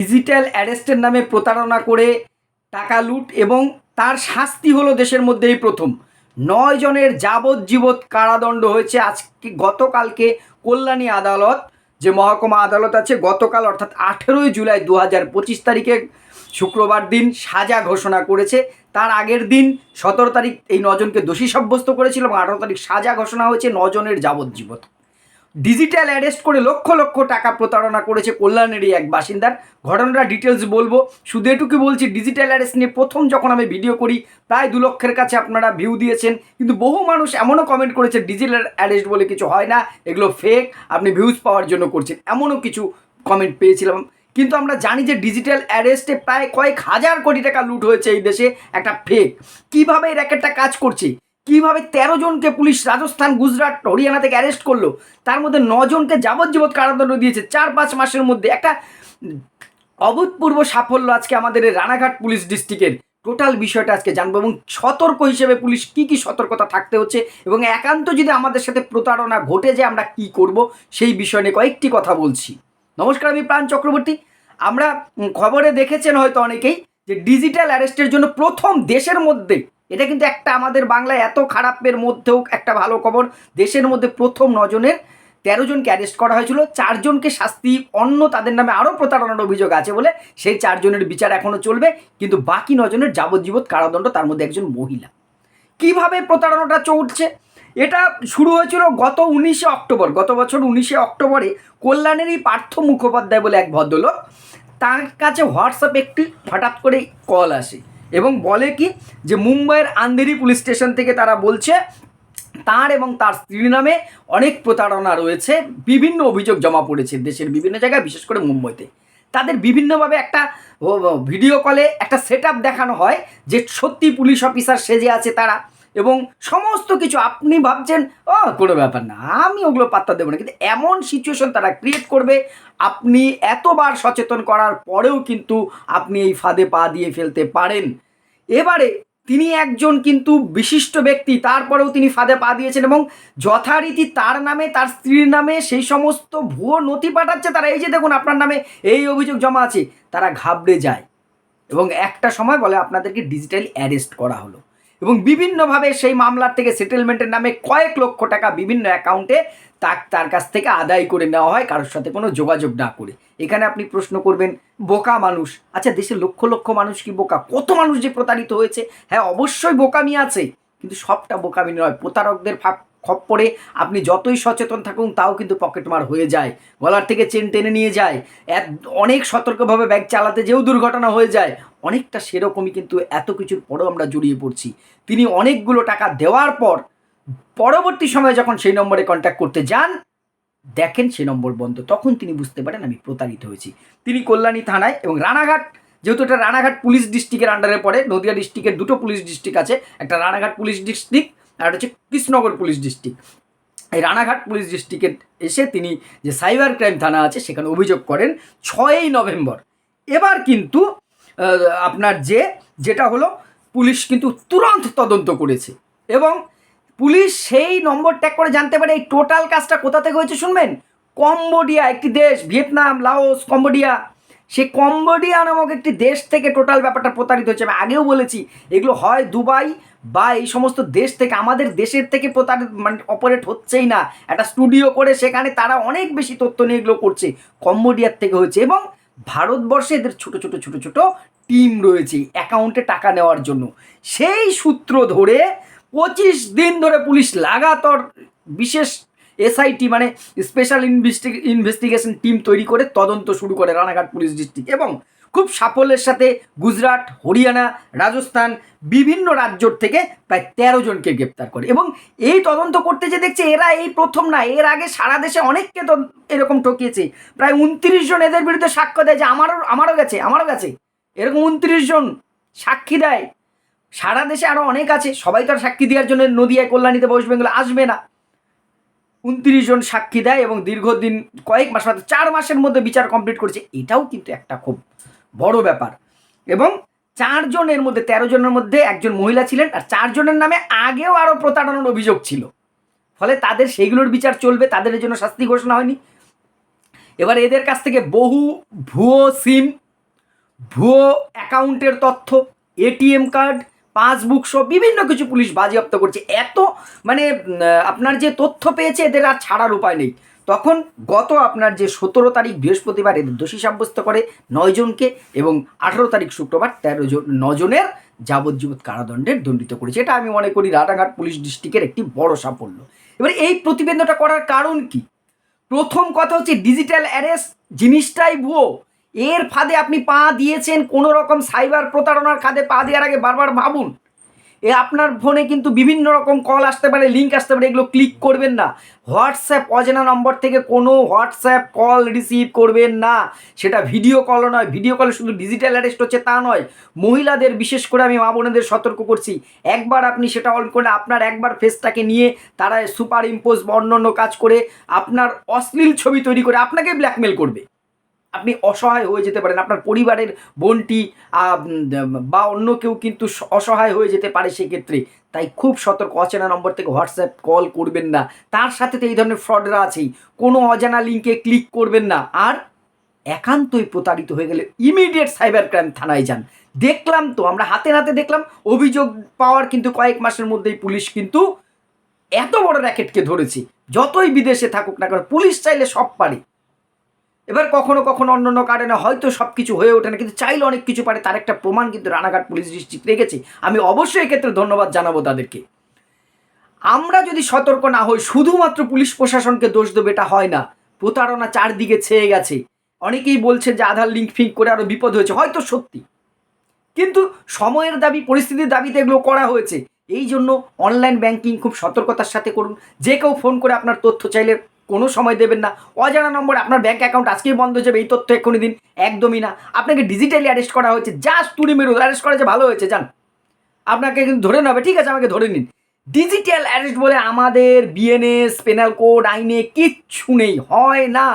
Digital অ্যারেস্টের নামে প্রতারণা করে টাকা লুট এবং তার শাস্তি হলো দেশের মধ্যেই প্রথম। নয় জনের যাবজ্জীবত কারাদণ্ড হয়েছে আজকে গতকালকে কল্যাণী আদালত, যে মহকুমা আদালত আছে, গতকাল অর্থাৎ আঠেরোই জুলাই দু হাজার পঁচিশ তারিখে শুক্রবার দিন সাজা ঘোষণা করেছে। তার আগের দিন সতেরো তারিখ এই নজনকে দোষী সাব্যস্ত করেছিল এবং আঠারো তারিখ সাজা ঘোষণা হয়েছে নজনের যাবজ্জীবত ডিজিটাল অ্যারেস্ট করে লক্ষ লক্ষ টাকা প্রতারণা করেছে কল্যাণেরই এক বাসিন্দার। ঘটনাটা ডিটেলস বলব। শুধু এটুকু বলছি ডিজিটাল অ্যারেস্ট নিয়ে প্রথম যখন আমি ভিডিও করি, প্রায় দু লক্ষের কাছে আপনারা ভিউ দিয়েছেন। কিন্তু বহু মানুষ এমনও কমেন্ট করেছে ডিজিটাল অ্যারেস্ট বলে কিছু হয় না, এগুলো ফেক আপনি ভিউজ পাওয়ার জন্য করছেন। এমনও কিছু কমেন্ট পেয়েছিলাম। কিন্তু আমরা জানি যে ডিজিটাল অ্যারেস্টে প্রায় কয়েক হাজার কোটি টাকা লুট হয়েছে এই দেশে একটা ফেক কীভাবে এই র্যাকেটটা কাজ করছে? কীভাবে তেরো জনকে পুলিশ রাজস্থান, গুজরাট হরিয়ানা থেকে অ্যারেস্ট করল? তার মধ্যে নজনকে যাবজ্জীবত কারাদণ্ড দিয়েছে। চার পাঁচ মাসের মধ্যে। একটা অভূতপূর্ব সাফল্য আজকে আমাদের রানাঘাট পুলিশ ডিস্ট্রিক্টের। টোটাল বিষয়টা আজকে জানব এবং সতর্ক হিসেবে পুলিশ কি কি সতর্কতা থাকতে হচ্ছে এবং একান্ত যদি আমাদের সাথে প্রতারণা ঘটে যায়, আমরা কি করব সেই বিষয় নিয়ে কয়েকটি কথা বলছি। নমস্কার, আমি প্রাণ চক্রবর্তী। আমরা খবরে দেখেছেন হয়তো অনেকেই যে ডিজিটাল অ্যারেস্টের জন্য প্রথম দেশের মধ্যে এটা কিন্তু একটা আমাদের বাংলায় এত খারাপের মধ্যেও একটা ভালো খবর। দেশের মধ্যে প্রথম নজনের তেরো জনকে অ্যারেস্ট করা হয়েছিল চারজনকে শাস্তি, অন্য তাদের নামে আরও প্রতারণার অভিযোগ আছে বলে সেই চারজনের বিচার এখনও চলবে, কিন্তু বাকি নজনের যাবজ্জীবত কারাদণ্ড তার মধ্যে একজন মহিলা। কীভাবে প্রতারণাটা চলছে? এটা শুরু হয়েছিল গত উনিশে অক্টোবর, গত বছর উনিশে অক্টোবরে কল্যাণেরই পার্থ মুখোপাধ্যায় বলে এক ভদ্রলোক, তার কাছে হোয়াটসঅ্যাপে একটি, হঠাৎ করে কল আসে। এবং বলে কি যে মুম্বাইয়ের আন্ধেরি পুলিশ স্টেশন থেকে তারা বলছে, তার এবং তার স্ত্রীর নামে অনেক প্রতারণা রয়েছে, বিভিন্ন অভিযোগ জমা পড়েছে দেশের বিভিন্ন জায়গায়, বিশেষ করে মুম্বাইতে। তাদের বিভিন্নভাবে একটা ভিডিও কলে একটা সেট দেখানো হয় যে সত্যি পুলিশ অফিসার সেজে আছে তারা। এবং সমস্ত কিছু আপনি ভাবছেন, ও, কোনো ব্যাপার না, আমি ওগুলো পাত্তা দেবো না। কিন্তু এমন সিচুয়েশন তারা ক্রিয়েট করবে, আপনি এতবার সচেতন করার পরেও কিন্তু আপনি এই ফাঁদে পা দিয়ে ফেলতে পারেন। এবারে তিনি একজন কিন্তু বিশিষ্ট ব্যক্তি, তারপরেও তিনি ফাঁদে পা দিয়েছেন এবং যথারীতি তার নামে, তার স্ত্রীর নামে সেই সমস্ত ভুয়ো নথি পাঠাচ্ছে তারা। এই যে দেখুন, আপনার নামে এই অভিযোগ জমা আছে, তারা ঘাবড়ে যায়। এবং একটা সময় বলে আপনাদেরকে ডিজিটালি অ্যারেস্ট করা হলো। এবং বিভিন্নভাবে সেই মামলার থেকে সেটেলমেন্টের নামে কয়েক লক্ষ টাকা বিভিন্ন অ্যাকাউন্টে তার তার কাছ থেকে আদায় করে নেওয়া হয়, কারোর সাথে কোনো যোগাযোগ না করে। এখানে আপনি প্রশ্ন করবেন, বোকা মানুষ? আচ্ছা দেশের লক্ষ লক্ষ মানুষ কি বোকা? কত মানুষ যে প্রতারিত হয়েছে? হ্যাঁ অবশ্যই বোকামি আছে। কিন্তু সবটা বোকামি নয়, প্রতারকদের ফাঁক খপ্পরে আপনি যতই সচেতন থাকুন, তাও কিন্তু পকেটমার হয়ে যায়। গলার থেকে চেন টেনে নিয়ে যায়। এক অনেক সতর্কভাবে ব্যাগ চালাতে যেও দুর্ঘটনা হয়ে যায়। অনেকটা সেরকমই কিন্তু এত কিছুর পরেও আমরা জড়িয়ে পড়ছি। তিনি অনেকগুলো টাকা দেওয়ার পর, পরবর্তী সময়ে যখন সেই নম্বরে কন্ট্যাক্ট করতে যান, দেখেন সে নম্বর বন্ধ। তখন তিনি বুঝতে পারেন আমি প্রতারিত হয়েছি। তিনি কল্যাণী থানায় এবং রানাঘাট, যেহেতু এটা রানাঘাট পুলিশ ডিস্ট্রিক্টের আন্ডারে পড়ে, নদিয়া ডিস্ট্রিক্টের দুটো পুলিশ ডিস্ট্রিক্ট আছে। একটা রানাঘাট পুলিশ ডিস্ট্রিক্ট আর হচ্ছে কৃষ্ণনগর পুলিশ ডিস্ট্রিক্ট। এই রানাঘাট পুলিশ ডিস্ট্রিক্টে এসে তিনি যে সাইবার ক্রাইম থানা আছে, সেখানে অভিযোগ করেন ছয়ই নভেম্বর। এবার কিন্তু আপনার যে, যেটা হলো, পুলিশ কিন্তু তুরন্ত তদন্ত করেছে। এবং পুলিশ সেই নম্বর ট্যাগ করে জানতে পারে এই টোটাল কাজটা কোথা থেকে হয়েছে, শুনবেন? কম্বোডিয়া, একটি দেশ, ভিয়েতনাম, লাওস, কম্বোডিয়া। সে কম্বোডিয়া নামক একটি দেশ থেকে টোটাল ব্যাপারটা প্রতারিত হয়েছে আমি আগেও বলেছি, এগুলো হয় দুবাই বা এই সমস্ত দেশ থেকে, আমাদের দেশের থেকে প্রতারিত মানে অপারেট হচ্ছেই না। একটা স্টুডিও করে সেখানে তারা অনেক বেশি তথ্য নিয়ে এগুলো করছে, কম্বোডিয়ার থেকে হয়েছে। এবং ভারতবর্ষে এদের ছোট ছোট ছোট ছোট টিম রয়েছে অ্যাকাউন্টে টাকা নেওয়ার জন্য। সেই সূত্র ধরে পঁচিশ দিন ধরে পুলিশ লাগাতার বিশেষ এসআইটি মানে স্পেশাল ইনভেস্টিগেশন টিম তৈরি করে তদন্ত শুরু করে রানাঘাট পুলিশ ডিস্ট্রিক্ট এবং খুব সাফল্যের সাথে গুজরাট, হরিয়ানা, রাজস্থান বিভিন্ন রাজ্যর থেকে প্রায় তেরো জনকে গ্রেপ্তার করে এবং এই তদন্ত করতে যে দেখছে এরা এই প্রথম না, এর আগে সারা দেশে অনেককে এরকম ঠকিয়েছে। প্রায় উনত্রিশ জন এদের বিরুদ্ধে সাক্ষ্য দেয় যে আমারও আমারও গেছে আমারও গেছে। এরকম উনত্রিশ জন সাক্ষী দেয়। সারা দেশে আরও অনেক আছে, সবাই তো আর সাক্ষী দেওয়ার জন্য নদিয়ায় কল্যাণীতে ওয়েস্ট বেঙ্গলে আসবে না। উনত্রিশ জন সাক্ষী দেয় এবং দীর্ঘদিন কয়েক মাস মাত্র চার মাসের মধ্যে বিচার কমপ্লিট করেছে, এটাও কিন্তু একটা খুব বড় ব্যাপার। এবং চারজনের মধ্যে, তেরো জনের মধ্যে একজন মহিলা ছিলেন আর চারজনের নামে আগেও আরও প্রতারণার অভিযোগ ছিল। ফলে তাদের সেইগুলোর বিচার চলবে, তাদের জন্য শাস্তি ঘোষণা হয়নি। এবার এদের কাছ থেকে বহু ভুয়ো সিম, ভুয়ো অ্যাকাউন্টের তথ্য, এটিএম কার্ড পাসবুক সব বিভিন্ন কিছু পুলিশ বাজেয়াপ্ত করছে। এত মানে আপনার যে তথ্য পেয়েছে, এদের আর ছাড়ার উপায় নেই। তখন গত আপনার যে সতেরো তারিখ বৃহস্পতিবার এদের দোষী সাব্যস্ত করে নয়জনকে এবং আঠারো তারিখ শুক্রবার তেরো জন নজনের যাবজ্জীবন কারাদণ্ডের দণ্ডিত করেছে। এটা আমি মনে করি রানাঘাট পুলিশ ডিস্ট্রিক্টের একটি বড় সাফল্য। এবার এই প্রতিবেদনটা করার কারণ কি? প্রথম কথা হচ্ছে ডিজিটাল অ্যারেস্ট জিনিসটাই ভুয়ো। এর ফাঁদে আপনি পা দিয়েছেন কোনো রকম সাইবার প্রতারণার খাদে পা দেওয়ার আগে বারবার ভাবুন। এ আপনার ফোনে কিন্তু বিভিন্ন রকম কল আসতে পারে লিঙ্ক আসতে পারে, এগুলো ক্লিক করবেন না। হোয়াটসঅ্যাপ অজানা নম্বর থেকে কোনো হোয়াটসঅ্যাপ কল রিসিভ করবেন না। সেটা ভিডিও কলও নয় ভিডিও কলে শুধু ডিজিটাল অ্যারেস্ট হচ্ছে তা নয়। মহিলাদের, বিশেষ করে আমি মা বোনেদের সতর্ক করছি, একবার আপনি সেটা অন করে আপনার একবার ফেসটাকে নিয়ে তারা সুপার ইম্পোজ বা অন্য কাজ করে আপনার অশ্লীল ছবি তৈরি করে আপনাকে ব্ল্যাকমেল করবে। আপনি অসহায় হয়ে যেতে পারেন। আপনার পরিবারের বোনটি বা অন্য কেউ কিন্তু অসহায় হয়ে যেতে পারে সেক্ষেত্রে। তাই খুব সতর্ক। অচেনা নম্বর থেকে হোয়াটসঅ্যাপ কল করবেন না। তার সাথে তো এই ধরনের ফ্রডরা আছেই। কোনো অজানা লিঙ্কে ক্লিক করবেন না। আর একান্তই প্রতারিত হয়ে গেলে ইমিডিয়েট সাইবার ক্রাইম থানায় যান। দেখলাম তো, আমরা হাতে নাতে দেখলাম, অভিযোগ পাওয়ার কিন্তু কয়েক মাসের মধ্যেই পুলিশ কিন্তু এত বড় র্যাকেটকে ধরেছে। যতই বিদেশে থাকুক না কেন, পুলিশ চাইলে সব পারে। এবার কখনো কখনো অন্য অন্য কারণে হয়তো সব কিছু হয়ে ওঠে না, কিন্তু চাইলে অনেক কিছু পারে, তার একটা প্রমাণ কিন্তু রানাঘাট পুলিশ ডিস্ট্রিক্ট রেখেছে। আমি অবশ্যই এক্ষেত্রে ধন্যবাদ জানাব তাদেরকে। আমরা যদি সতর্ক না হই, শুধুমাত্র পুলিশ প্রশাসনকে দোষ দেবো, এটা হয় না। প্রতারণা চারদিকে ছেয়ে গেছে। অনেকেই বলছে যে আধার লিঙ্ক ফিঙ্ক করে আরও বিপদ হয়েছে, হয়তো সত্যি। কিন্তু সময়ের দাবি, পরিস্থিতির দাবিতে এগুলো করা হয়েছে। এই জন্য অনলাইন ব্যাংকিং খুব সতর্কতার সাথে করুন। যে কেউ ফোন করে আপনার তথ্য চাইলে কোনো সময় দেবেন না। অজানা নম্বরে আপনার ব্যাঙ্ক অ্যাকাউন্ট আজকেই বন্ধ হয়ে যাবে, এই তথ্য এক্ষুনি দিন। একদমই না। আপনাকে ডিজিটালি অ্যারেস্ট করা হয়েছে। জাস্ট তুড়ি মেরু অ্যারেস্ট করা যে ভালো হয়েছে জান আপনাকে কিন্তু ধরে নেবে ঠিক আছে, আমাকে ধরে নিন। ডিজিটাল অ্যারেস্ট বলে আমাদের বিএনএস পেনাল কোড আইনে কিচ্ছু নেই, হয় না।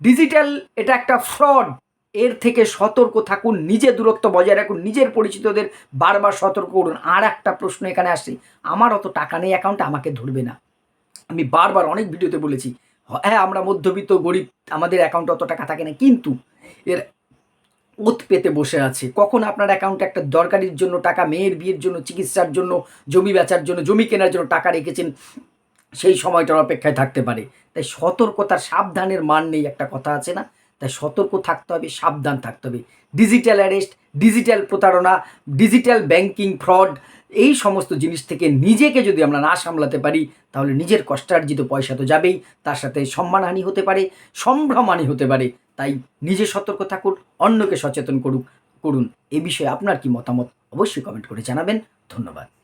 ডিজিটাল এটা একটা ফ্রড এর থেকে সতর্ক থাকুন, নিজে দূরত্ব বজায় রাখুন, নিজের পরিচিতদের বারবার সতর্ক করুন। আর একটা প্রশ্ন এখানে আসছে, আমার অত টাকা নেই অ্যাকাউন্টে আমাকে ধরবে না। আমি বারবার অনেক ভিডিওতে বলেছি হ্যাঁ আমরা মধ্যবিত্ত, গরিব, আমাদের অ্যাকাউন্টে অত টাকা থাকে না, কিন্তু এর ওত পেতে বসে আছে। কখন আপনার অ্যাকাউন্টে একটা দরকারির জন্য টাকা, মেয়ের বিয়ের জন্য, চিকিৎসার জন্য, জমি বেচার জন্য, জমি কেনার জন্য টাকা রেখেছেন, সেই সময়টার অপেক্ষায় থাকতে পারে। তাই সতর্কতার সাবধানের মান নেই, একটা কথা আছে না? তাই সতর্ক থাকতে হবে, সাবধান থাকতে হবে। ডিজিটাল অ্যারেস্ট ডিজিটাল প্রতারণা ডিজিটাল ব্যাংকিং ফ্রড এই সমস্ত জিনিস থেকে নিজেকে যদি আমরা না সামলাতে পারি, তাহলে নিজের কষ্টার্জিত পয়সা তো যাবেই, তার সাথে সম্মানহানি হতে পারে সম্ভ্রমহানি হতে পারে। তাই নিজে সতর্ক থাকুন, অন্যকে সচেতন করুক, করুন। এ বিষয়ে আপনার কি মতামত? অবশ্যই কমেন্ট করে জানাবেন। ধন্যবাদ।